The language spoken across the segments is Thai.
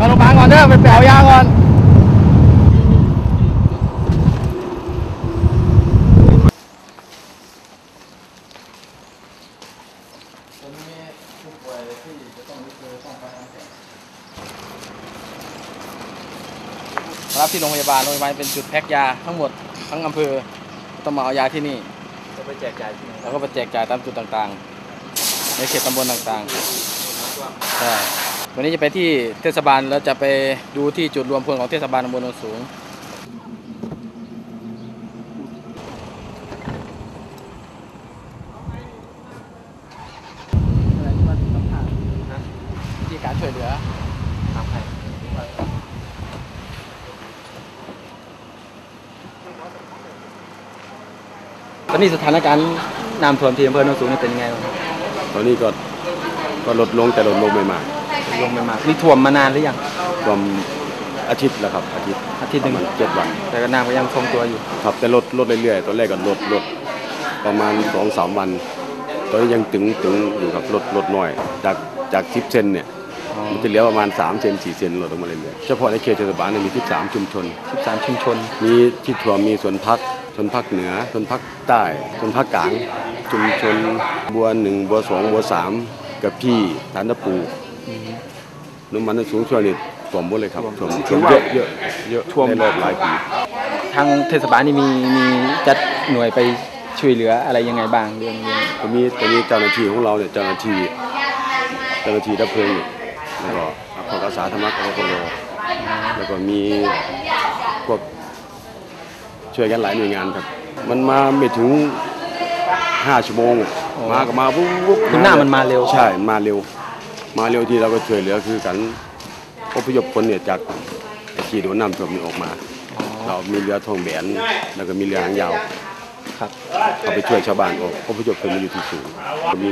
เข้าโรงพยาบาลก่อนเด้อไปแปลยาก่อนตอนนี้ผู้ป่วยที่จะต้องรีบเลยต้องไปทำแผลรับที่โรงพยาบาล โรงพยาบาลเป็นจุดแพ็คยาทั้งหมดทั้งอำเภอต้องมาเอายาที่นี่จะไปแจกจ่ายที่ไหนแล้วก็ไปแจกจ่ายตามจุดต่างๆ ในเขตตำบลต่างๆใช่ วันนี้จะไปที่เทศบาลแล้วจะไปดูที่จุดรวมพลของเทศบาลตำบลโนนสูงที่การช่วยเหลือทำให้ตอนนี้สถานการณ์น้ำท่วมที่อำเภอโนนสูงนี่เป็นไงบ้างครับตอนนี้ก็ก็ลดลงแต่ลดลงไม่มาก ลงไปมากนี่ท่วมมานานหรือยังรวมอาทิตย์แล้วครับ อาทิตย์อาทิตย์หนึ่งประมาณเจ็ดวัน แต่ก็น้ำก็ยังทรงตัวอยู่ ครับแต่ลดลดเรื่อยๆตอนแรกก็ลดลดประมาณสองสามวัน ตอนนี้ยังตึงตึงอยู่ครับลดลดน้อย จากจากสิบเซนเนี่ยมันจะเหลือประมาณ3เซน4เซนลดลงมาเรื่อยๆเฉพาะในเขตเทศบาลเนี่ยมี13ชุมชน 13 ชุมชน มีที่ถ่วมมีสวนพักสวนพักเหนือสวนพักใต้สวนพักกลางชุมชนบัวหนึ่งบัวสองบัวสามกับพี่ฐานตะปู น้ำมันสูงช่วงนี้ถ่วมหมดเลยครับถ่วมถืถ่วอมว่าเยอะเยอะเยอะท่วมในรอบหลายปีทางเทศบาลนี่มีมีจัดหน่วยไปช่วยเหลืออะไรยังไงบ้างเรื่องเรื่องตอนนี้ตอนนี้เจ้าหน้าที่ของเราเนี่ยเจ้าหน้าที่เจ้าหน้าที่ดับเพลิงเนี่ยแล้วก็พวกอาสาธรรมะกรกโลแล้วก็มีพวกช่วยกันหลายหน่วยงานครับ มันมาไม่ถึงห้าชั่วโมงอะมาก็มาปุ๊บปุ๊บคือหน้ามันมาเร็ว ใช่มาเร็ว มาเร็วที่เราก็ช่วยเหลือคือกันอพยพคนเนี่ยจากไอ้ที่โดนน้ำท่วมนี่ออกมา เรามีเรือทองแบนแล้วก็มีเรือหางยาวครับเขาไปช่วยชาวบ้านออกอพยพคนมาอยู่ที่สูงก็มี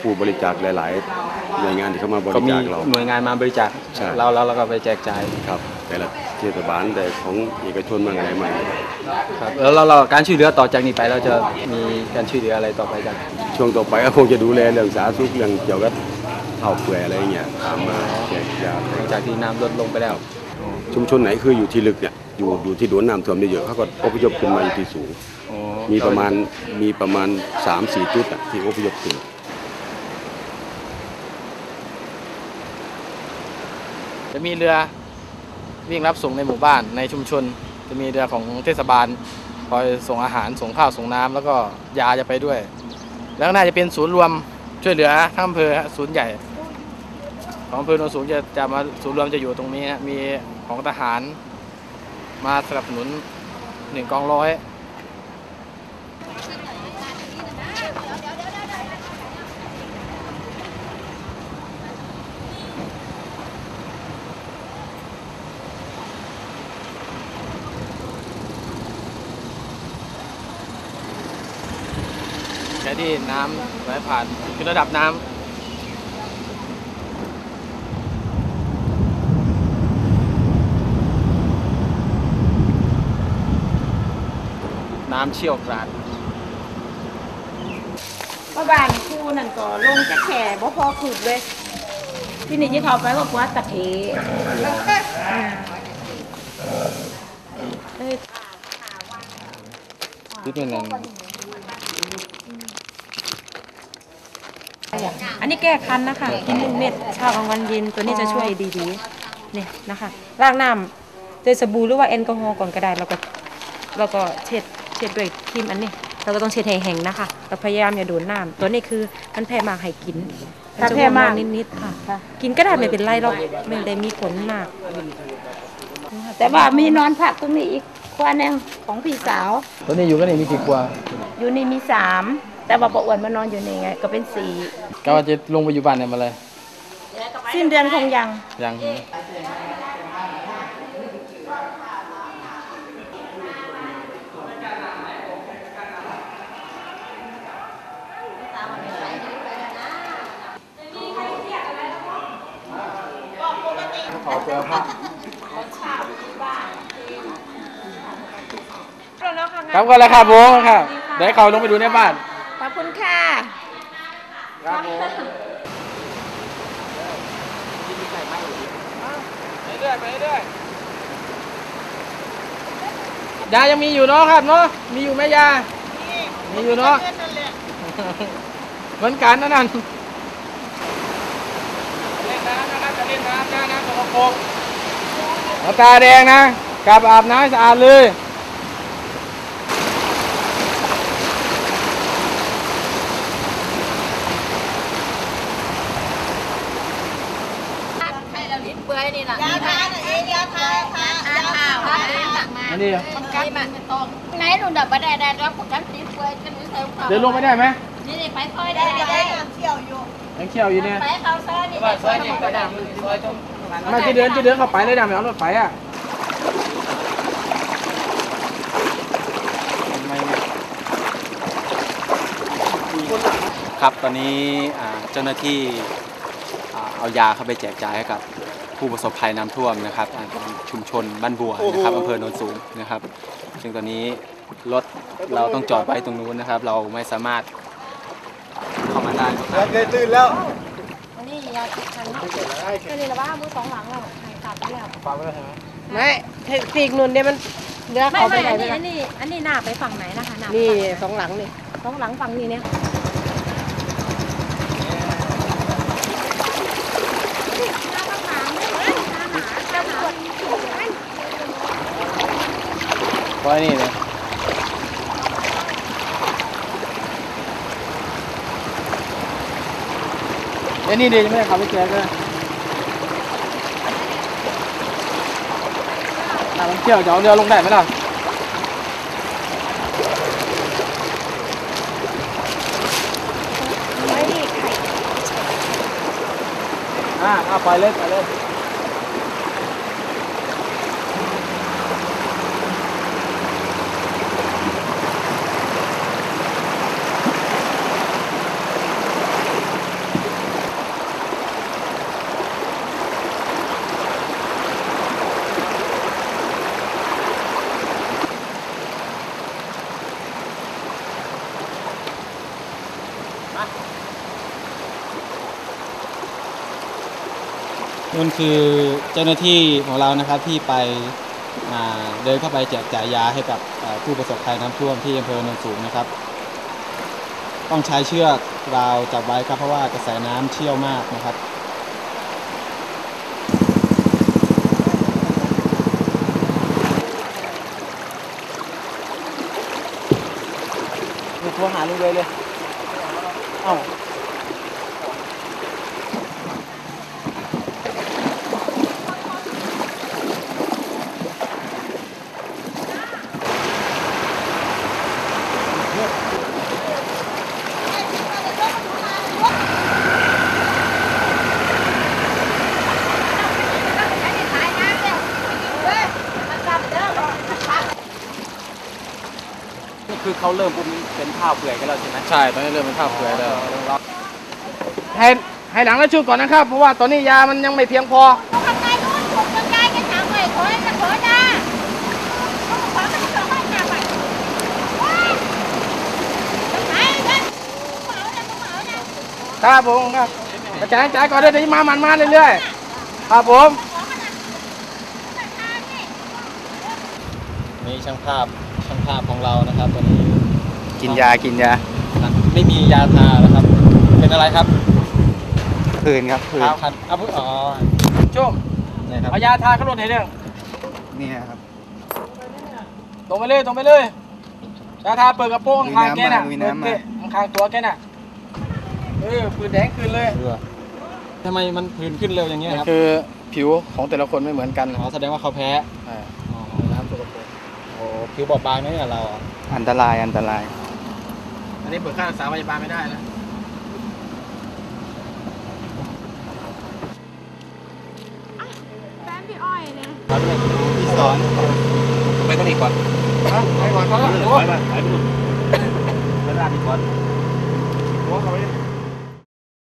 ผู้บริจาคหลาย ๆ หน่วยงานที่เข้ามาบก็ริมีจาคเราหน่วยงานมาบริจาคใช่เราเราเราก็ไปแจกจ่ายครับ แต่ละเทศบาลแต่ของเอกชนมั่งอะไรมั่งครับแล้วเราเราการช่วยเหลือต่อจากนี้ไปเราจะมีการช่วยเหลืออะไรต่อไปกันช่วงต่อไปก็คงจะดูแลเรื่องสาธารณสุขเรื่องเกี่ยวกับ เผาเปื่อยอะไรอย่างเงี้ยตามมาแจกยาหลังจากที่น้ำลดลงไปแล้ว ชุมชนไหนคืออยู่ที่ลึกเนี่ยอยู่อยู่ที่โดนน้ำท่วมเยอะๆเขาก็อพยพขึ้นมาอยู่ที่สูงอ๋อมีประมาณมีประมาณ3-4จุดอะที่อพยพขึ้นจะมีเรือวิ่งรับส่งในหมู่บ้านในชุมชน จะมีเรือของเทศบาลคอยส่งอาหารส่งข้าวส่งน้ำแล้วก็ยาจะไปด้วย แล้วก็น่าจะเป็นศูนย์รวม ช่วยเหลือทั้งอำเภอฮะศูนย์ใหญ่ ของอำเภอโนนสูงจะจะมาศูนย์รวมจะอยู่ตรงนี้ฮะมีของทหาร มาสนับสนุนหนึ่งกองร้อยแค่ ที่น้ำไหลผ่านคือระดับน้ำน้ำเชี่ยวกรานเพราะบ้านครูนั่นก็ลงจะแข่บ่พอขืดเลย ที่นี่ที่เขาไปก็กว่าตะเทอ่าเอ้ยที่เป็นนั่น อันนี้แก้คันนะคะกินหนึ่งเม็ดเช้ากลางวันเย็นตัวนี้จะช่วยดีๆเนี่ยนะคะล้างน้ำด้วยสบู่หรือว่าแอลกอฮอล์ก่อนก็ได้แล้วก็แล้วก็เช็ดเช็ดด้วยครีมอันนี้ เราก็ต้องเช็ดให้แห้งนะคะเราพยายามอย่าโดนน้ำตัวนี้คือมันแพ้มากให้กินถ้าแพ้มากนจะนิดๆค่ะ กินก็ได้ไม่เป็นไรหรอกไม่ได้มีผลมาก แต่ว่ามีนอนพักตรงนี้อีกครัวหนึงของพี่สาว ตัวนี้อยู่ก็นี่มีกี่กว่า อยู่นี่มีสาม แต่ว่าปะอ้วนมานอนอยู่นี่ไง ก็เป็นสี่ก็ว่าจะลงไปอยู่บ้านเนี่ยมาเลยสิ้นเดือนคงยัง ยังขอเจอพระครับก็แล้วครับผมครับเดี๋ยวให้เขาลงไปดูในบ้านขอบคุณค่ะ ครับผมรื่อยๆไปเรื่อยๆยายังมีอยู่เนาะครับเนาะ มีอยู่ไหมยา มีอยู่เนาะ เหมือนกันนะนั่นเล่นน้ำนะครับจะเล่นน้ำนะน้ำสกปรกเอาตาแดงนะกลับอาบน้ำให้สะอาดเลย ใครเราลิ้น เปื่อยนี่นะยาทาน่ะเองยาทาทายาทาอันนี้มันกัดมันตรงไหนหนูดับไปได้ได้แล้วพวกฉันลิ้นเปื่อยจะมีใครเดินลงไปได้ไหมนี่นี่ไปซอยได้ได้ได้ได้น้ำเชี่ยวอยู่ยังเขี้ยวอยู่เนี่ยไปเขาซอยนี่ว่าซอยนี่ก็ได้ซอยตรงไมาจะเดินจะเดินเข้าไปเลยนะไม่เอารถไฟอะทำไมเนี่ยครับตอนนี้อ่าเจ้าหน้าที่อ่า เอายาเข้าไปแจกจ่ายให้กับผู้ประสบภัยน้ำท่วมนะครับอ่าชุมชนบ้านบัวนะครับอำเภอโนนสูงนะครับ ซึ่งตอนนี้รถเราต้องจอดไว้ตรงนู้นนะครับ เราไม่สามารถเข้ามาได้นะครับนี่ยาติดคันนี่ก็นี่ละว่ามือสองหลังเราหายตัดแล้วฟังไว้แล้วใช่ไหมไม่ปีกนุ่นเนี่ยมันเนื้อไม่เขาไปไม่ไหนอันไม่นี้ได้อันนี้อันนี้หน้าไปฝั่งไหนนะคะหน้านี่สองหลังนี่สองหลังฝั่งนี้เนี่ย ไว้นี่เลยเอ้ยนี่เดี๋ยวยังไม่ได้ขับไปแจกเลยอะมันเที่ยวจะเอาเรือลงได้ไหมล่ะอ่าเอาไปเลยไปเลย นั่นคือเจ้าหน้าที่ของเรานะครับที่ไปเดินเข้าไปแจกจ่ายยาให้กับผู้ประสบภัยน้ำท่วมที่อำเภอโนนสูงนะครับ ต้องใช้เชือกราวจับไว้ครับเพราะว่ากระแสน้ำเชี่ยวมากนะครับนี่โทรหาลุงเลยเลย เอ้า เขาเริ่มปุ๊บเป็นข้าวเปื่อยกันแล้วใช่ไหมใช่ตอนนี้เริ่มเป็นข้าวเปลือยแล้วให้ให้หลังแล้วชุดก่อนนะครับ เพราะว่าตอนนี้ยามันยังไม่เพียงพอทำไงนู้นผมจะกายกันทางไหนขอจะขอจ้าขอมันจะขอหนักไปไหนกันเหมาเนี่ยเหมาเนี่ยครับผมครับกระจายกระจายก่อนเดี๋ยวนี้มามันมาเรื่อยๆครับผมนี่ช่างภาพช่างภาพของเรานะครับตอนนี้ กินยากินยาไม่มียาทานะครับ เป็นอะไรครับผื่นครับผื่นเท้าคันอ้าวอ๋อโชคนี่ครับเอายาทาขึ้นรถให้เรื่องนี่ครับตรงไปเลยตรงไปเลยยาทาเปิดกระโปรงข้างๆแกน่ะมีน้ำมาเปิดข้างๆตัวแกน่ะเออผื่นแดงขึ้นเลยเรือทำไมมันพื้นขึ้นเร็วอย่างเงี้ยมันครับคือผิวของแต่ละคนไม่เหมือนกันอ๋อแสดงว่าเขาแพ้อ่าอ๋อน้ำสกปรกโอ้ผิวบอบบางนะเนี่ยเราอะอันตรายอันตรายอั นนี้เปิดค่ารักษาพยาบาลไม่ได้นะพี่สอนไปต้องอีกก่อนไปก่อนเขาละโอ้ไปไปไปไปไปไปก่อนโหเขาไป